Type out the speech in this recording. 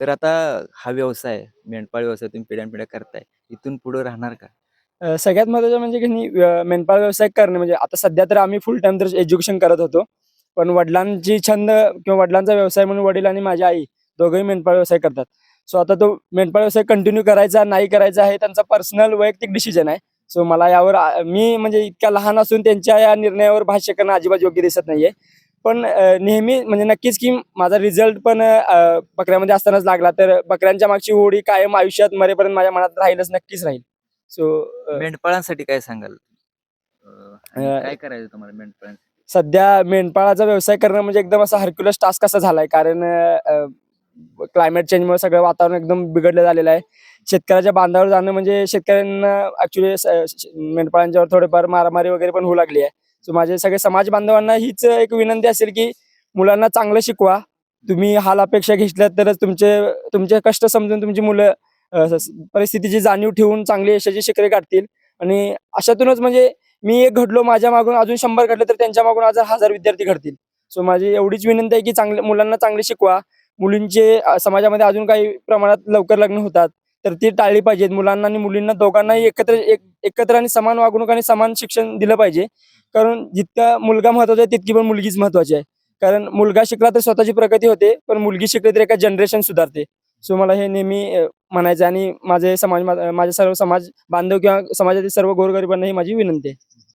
तर आता हा व्यवसाय मेंढपाळ व्यवसाय तुम्ही पिढ्यानपिढ्या करताय. इथून पुढे राहणार का? सगळ्यात महत्वाचं म्हणजे की नाही, मेंढपाळ व्यवसाय करणे म्हणजे आता सध्या तर आम्ही फुल टाइम तर एज्युकेशन करत होतो. पण वडिलांची छंद किंवा वडिलांचा व्यवसाय म्हणून वडील आणि माझी आई दोघंही मेंढपाळ व्यवसाय करतात. सो आता तो मेंढपाळ व्यवसाय कंटिन्यू करायचा नाही करायचा हे त्यांचा पर्सनल वैयक्तिक डिसिजन आहे. सो मला यावर आ- मी म्हणजे इतक्या लहान असून त्यांच्या या निर्णयावर भाष्य करणं अजिबात योग्य दिसत नाहीये. पण नेहमी म्हणजे नक्कीच की माझा रिझल्ट पण बकऱ्यामध्ये असतानाच लागला. तर बकऱ्यांच्या मागची होडी कायम आयुष्यात मरेपर्यंत माझ्या मनात राहीलच नक्कीच राहील. सो मेंढपाळांसाठी काय सांगाल? काय करायचं तुम्हाला मेंढपाळांसाठी? सध्या मेंढपाळाचा व्यवसाय करणं म्हणजे एकदम असा हरक्युलस टास्क असा झालाय. कारण क्लायमेट चेंजमुळे सगळं वातावरण एकदम बिघडलं झालेलं आहे. शेतकऱ्याच्या बांधावर जाणं म्हणजे शेतकऱ्यांना ऍक्च्युली मेंढपाळांच्यावर थोडेफार मारामारी वगैरे पण होऊ लागली आहे. सो माझे सगळे समाज बांधवांना हीच एक विनंती असेल की मुलांना चांगलं शिकवा. तुम्ही हाल अपेक्षा घेतल्या तरच तुमचे तुमचे कष्ट समजून तुमची मुलं परिस्थितीची जाणीव ठेवून चांगली यशाची शिखरे गाठतील. आणि अशातूनच म्हणजे मी एक घडलो माझ्या मागून अजून शंभर घडले तर त्यांच्या मागून आज हजार विद्यार्थी घडतील. सो माझी एवढीच विनंती आहे की चांगल्या मुलांना चांगले शिकवा. मुलींचे समाजामध्ये अजून काही प्रमाणात लवकर लग्न होतात. तर ती टाळली पाहिजेत मुलांना आणि मुलींना दोघांनाही एकत्र एक एकत्र आणि समान वागणूक आणि समान शिक्षण दिलं पाहिजे. कारण जितका मुलगा महत्त्वाचा आहे तितकी पण मुलगीच महत्वाची आहे. कारण मुलगा शिकला तर स्वतःची प्रगती होते पण मुलगी शिकली तर एका जनरेशन सुधारते. सो मला हे नेहमी म्हणायचं आणि माझे समाज माझे सर्व समाज बांधव किंवा समाजातील सर्व गोरगरिबांना ही माझी विनंती आहे.